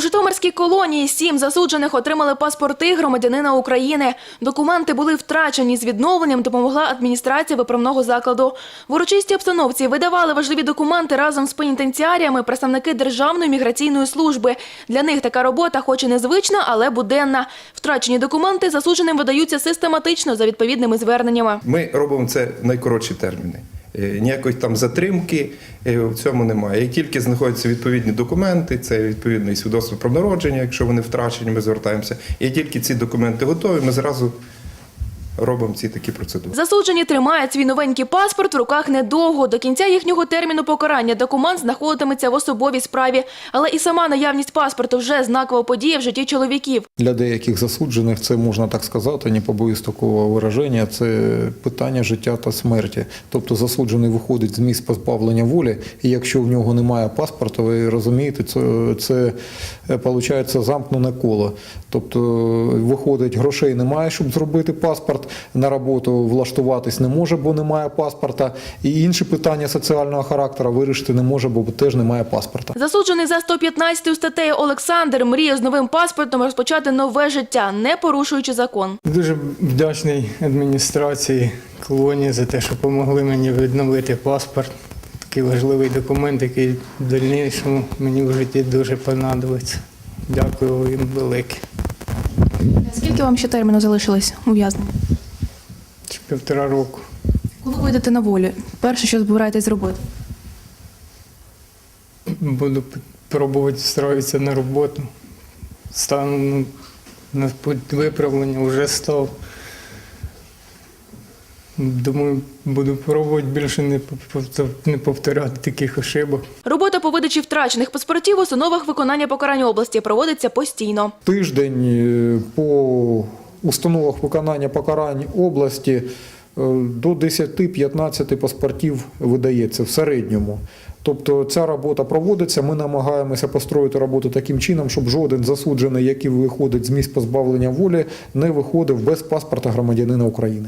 У Житомирській колонії сім засуджених отримали паспорти громадянина України. Документи були втрачені. З відновленням допомогла адміністрація виправного закладу. В урочистій обстановці видавали важливі документи разом з пенітенціаріями представники Державної міграційної служби. Для них така робота, хоч і незвична, але буденна. Втрачені документи засудженим видаються систематично за відповідними зверненнями. Ми робимо це в найкоротші терміни. Е, Ніякої там затримки е, в цьому немає. Як тільки знаходяться відповідні документи, це відповідне свідоцтво про народження, якщо вони втрачені, ми звертаємося. Як тільки ці документи готові, ми зразу робимо ці такі процедури. Засуджені тримають свій новенький паспорт в руках недовго. До кінця їхнього терміну покарання документ знаходитиметься в особовій справі. Але і сама наявність паспорту вже знакова подія в житті чоловіків. Для деяких засуджених це можна так сказати, не побоюсь такого вираження. Це питання життя та смерті. Тобто засуджений виходить з місць позбавлення волі, і якщо в нього немає паспорта, ви розумієте, це, це виходить замкнене коло. Тобто виходить, грошей немає, щоб зробити паспорт. На роботу влаштуватись не може, бо немає паспорта. І інші питання соціального характеру вирішити не може, бо теж немає паспорта. Засуджений за 115 статтею Олександр мріє з новим паспортом розпочати нове життя, не порушуючи закон. Дуже вдячний адміністрації колонії за те, що допомогли мені відновити паспорт. Такий важливий документ, який в дальнішому мені в житті дуже понадобиться. Дякую їм велике. Скільки вам ще терміну залишилось ув'язнення? Півтора року. Коли вийдете на волю? Перше, що збираєтесь зробити? Буду пробувати встроїтися на роботу. Стану ну, на путь виправлення, вже став. Думаю, буду пробувати більше не не повторяти таких ошибок. Робота по видачі втрачених паспортів у установах виконання покарань області проводиться постійно. Тиждень е, по установах виконання покарань області е, до 10-15 паспортів видається в середньому. Тобто ця робота проводиться. Ми намагаємося построїти роботу таким чином, щоб жоден засуджений, який виходить з місць позбавлення волі, не виходив без паспорта громадянина України.